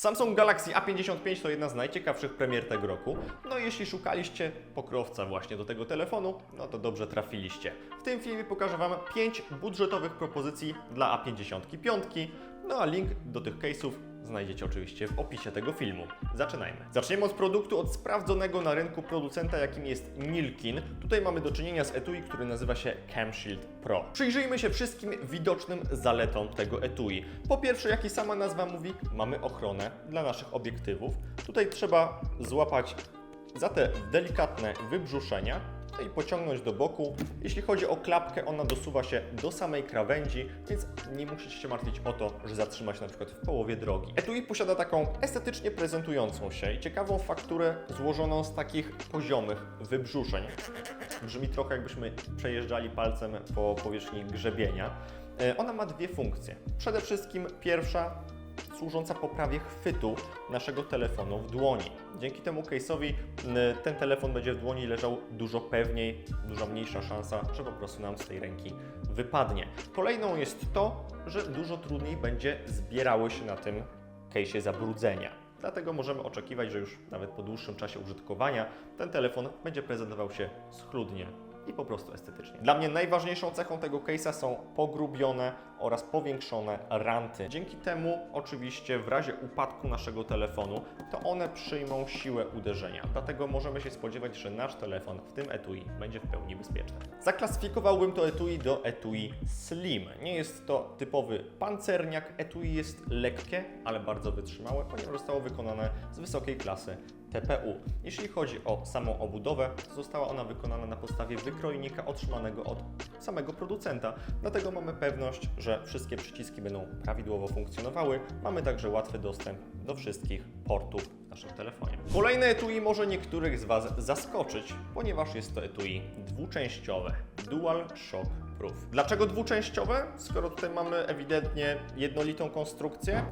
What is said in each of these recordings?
Samsung Galaxy A55 to jedna z najciekawszych premier tego roku. No i jeśli szukaliście pokrowca właśnie do tego telefonu, no to dobrze trafiliście. W tym filmie pokażę Wam 5 budżetowych propozycji dla A55, no a link do tych case'ów znajdziecie oczywiście w opisie tego filmu. Zaczynajmy. Zaczniemy od produktu od sprawdzonego na rynku producenta, jakim jest Nilkin. Tutaj mamy do czynienia z etui, który nazywa się CamShield Pro. Przyjrzyjmy się wszystkim widocznym zaletom tego etui. Po pierwsze, jak i sama nazwa mówi, mamy ochronę dla naszych obiektywów. Tutaj trzeba złapać za te delikatne wybrzuszenia no i pociągnąć do boku. Jeśli chodzi o klapkę, ona dosuwa się do samej krawędzi, więc nie musicie się martwić o to, że zatrzyma się na przykład w połowie drogi. Etui posiada taką estetycznie prezentującą się i ciekawą fakturę złożoną z takich poziomych wybrzuszeń. Brzmi trochę jakbyśmy przejeżdżali palcem po powierzchni grzebienia. E, Ona ma dwie funkcje. Przede wszystkim pierwsza służąca poprawie chwytu naszego telefonu w dłoni. Dzięki temu case'owi m, ten telefon będzie w dłoni leżał dużo pewniej, dużo mniejsza szansa, że po prostu nam z tej ręki wypadnie. Kolejną jest to, że dużo trudniej będzie zbierały się na tym case'ie zabrudzenia. Dlatego możemy oczekiwać, że już nawet po dłuższym czasie użytkowania ten telefon będzie prezentował się schludnie i po prostu estetycznie. Dla mnie najważniejszą cechą tego case'a są pogrubione oraz powiększone ranty. Dzięki temu oczywiście w razie upadku naszego telefonu to one przyjmą siłę uderzenia. Dlatego możemy się spodziewać, że nasz telefon w tym etui będzie w pełni bezpieczny. Zaklasyfikowałbym to etui do etui slim. Nie jest to typowy pancerniak. Etui jest lekkie, ale bardzo wytrzymałe, ponieważ zostało wykonane z wysokiej klasy TPU. Jeśli chodzi o samą obudowę, została ona wykonana na podstawie wykrojnika otrzymanego od samego producenta. Dlatego mamy pewność, że wszystkie przyciski będą prawidłowo funkcjonowały. Mamy także łatwy dostęp do wszystkich portów w naszym telefonie. Kolejne etui może niektórych z Was zaskoczyć, ponieważ jest to etui dwuczęściowe. Dual Shock Proof. Dlaczego dwuczęściowe? Skoro tutaj mamy ewidentnie jednolitą konstrukcję,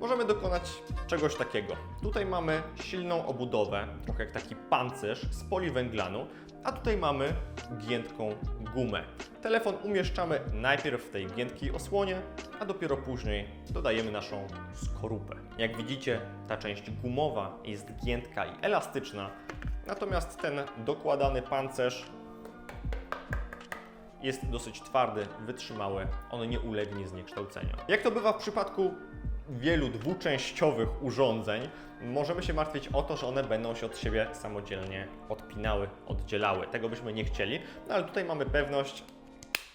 możemy dokonać czegoś takiego. Tutaj mamy silną obudowę, trochę jak taki pancerz z poliwęglanu, a tutaj mamy giętką gumę. Telefon umieszczamy najpierw w tej giętkiej osłonie, a dopiero później dodajemy naszą skorupę. Jak widzicie, ta część gumowa jest giętka i elastyczna, natomiast ten dokładany pancerz jest dosyć twardy, wytrzymały, on nie ulegnie zniekształceniu. Jak to bywa w przypadku wielu dwuczęściowych urządzeń, możemy się martwić o to, że one będą się od siebie samodzielnie odpinały, oddzielały. Tego byśmy nie chcieli, no ale tutaj mamy pewność,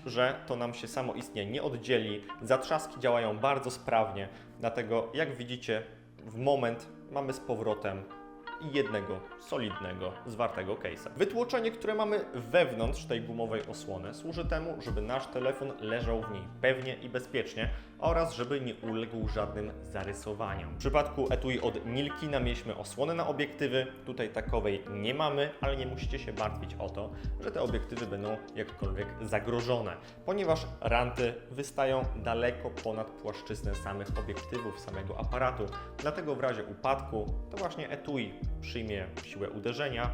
że to nam się samoistnie nie oddzieli. Zatrzaski działają bardzo sprawnie, dlatego jak widzicie, w moment mamy z powrotem i jednego solidnego, zwartego case'a. Wytłoczenie, które mamy wewnątrz tej gumowej osłony, służy temu, żeby nasz telefon leżał w niej pewnie i bezpiecznie oraz żeby nie uległ żadnym zarysowaniom. W przypadku etui od Nilkina mieliśmy osłonę na obiektywy, tutaj takowej nie mamy, ale nie musicie się martwić o to, że te obiektywy będą jakkolwiek zagrożone, ponieważ ranty wystają daleko ponad płaszczyznę samych obiektywów, samego aparatu. Dlatego w razie upadku to właśnie etui przyjmie siłę uderzenia,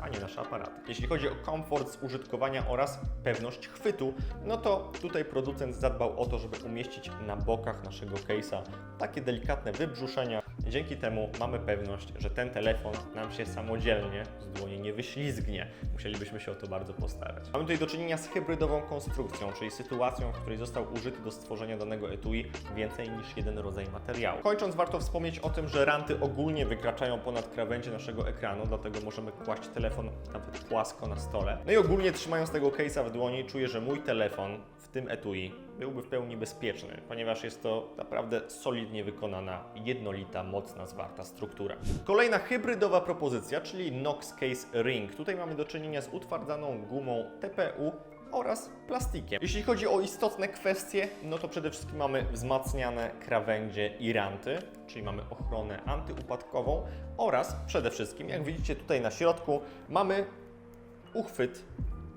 a nie nasze aparaty. Jeśli chodzi o komfort z użytkowania oraz pewność chwytu, no to tutaj producent zadbał o to, żeby umieścić na bokach naszego case'a takie delikatne wybrzuszenia. Dzięki temu mamy pewność, że ten telefon nam się samodzielnie z dłoni nie wyślizgnie. Musielibyśmy się o to bardzo postarać. Mamy tutaj do czynienia z hybrydową konstrukcją, czyli sytuacją, w której został użyty do stworzenia danego etui więcej niż jeden rodzaj materiału. Kończąc, warto wspomnieć o tym, że ranty ogólnie wykraczają ponad krawędzie naszego ekranu, dlatego możemy kłaść telefon nawet płasko na stole. No i ogólnie trzymając tego case'a w dłoni, czuję, że mój telefon w tym etui byłby w pełni bezpieczny, ponieważ jest to naprawdę solidnie wykonana, jednolita, mocna, zwarta struktura. Kolejna hybrydowa propozycja, czyli Nox Case Ring. Tutaj mamy do czynienia z utwardzaną gumą TPU oraz plastikiem. Jeśli chodzi o istotne kwestie, no to przede wszystkim mamy wzmacniane krawędzie i ranty, czyli mamy ochronę antyupadkową oraz przede wszystkim, jak widzicie tutaj na środku, mamy uchwyt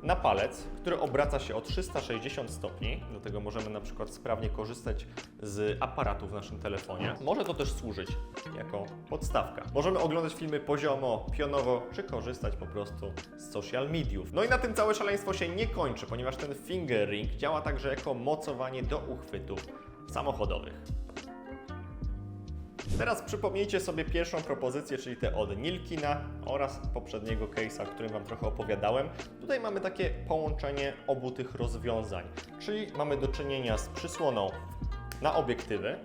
na palec, który obraca się o 360 stopni, do tego możemy na przykład sprawnie korzystać z aparatu w naszym telefonie. Może to też służyć jako podstawka. Możemy oglądać filmy poziomo, pionowo, czy korzystać po prostu z social mediów. No i na tym całe szaleństwo się nie kończy, ponieważ ten finger ring działa także jako mocowanie do uchwytów samochodowych. Teraz przypomnijcie sobie pierwszą propozycję, czyli te od Nilkina oraz poprzedniego case'a, o którym Wam trochę opowiadałem. Tutaj mamy takie połączenie obu tych rozwiązań, czyli mamy do czynienia z przysłoną na obiektywy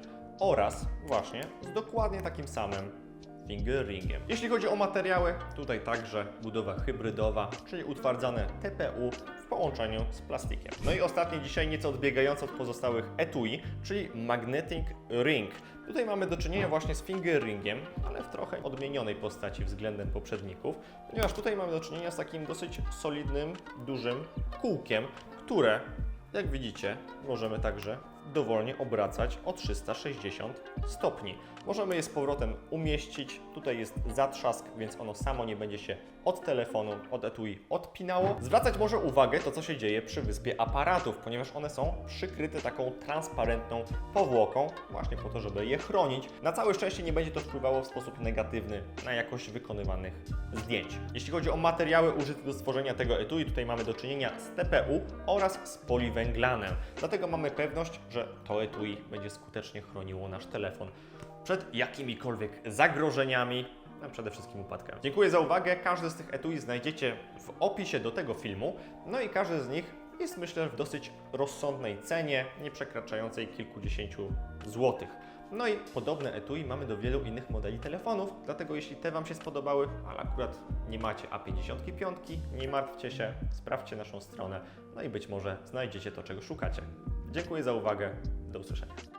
oraz właśnie z dokładnie takim samym fingerringiem. Jeśli chodzi o materiały, tutaj także budowa hybrydowa, czyli utwardzane TPU w połączeniu z plastikiem. No i ostatnie dzisiaj nieco odbiegające od pozostałych etui, czyli magnetic ring. Tutaj mamy do czynienia właśnie z fingerringiem, ale w trochę odmienionej postaci względem poprzedników, ponieważ tutaj mamy do czynienia z takim dosyć solidnym, dużym kółkiem, które, jak widzicie, możemy także dowolnie obracać o 360 stopni. Możemy je z powrotem umieścić. Tutaj jest zatrzask, więc ono samo nie będzie się od telefonu, od etui odpinało. Zwracać może uwagę to, co się dzieje przy wyspie aparatów, ponieważ one są przykryte taką transparentną powłoką, właśnie po to, żeby je chronić. Na całe szczęście nie będzie to wpływało w sposób negatywny na jakość wykonywanych zdjęć. Jeśli chodzi o materiały użyte do stworzenia tego etui, tutaj mamy do czynienia z TPU oraz z poliwęglanem. Dlatego mamy pewność, że to etui będzie skutecznie chroniło nasz telefon przed jakimikolwiek zagrożeniami, a przede wszystkim upadkami. Dziękuję za uwagę. Każdy z tych etui znajdziecie w opisie do tego filmu. No i każdy z nich jest myślę w dosyć rozsądnej cenie, nie przekraczającej kilkudziesięciu złotych. No i podobne etui mamy do wielu innych modeli telefonów, dlatego jeśli te Wam się spodobały, ale akurat nie macie A55, nie martwcie się, sprawdźcie naszą stronę, no i być może znajdziecie to, czego szukacie. Dziękuję za uwagę, do usłyszenia.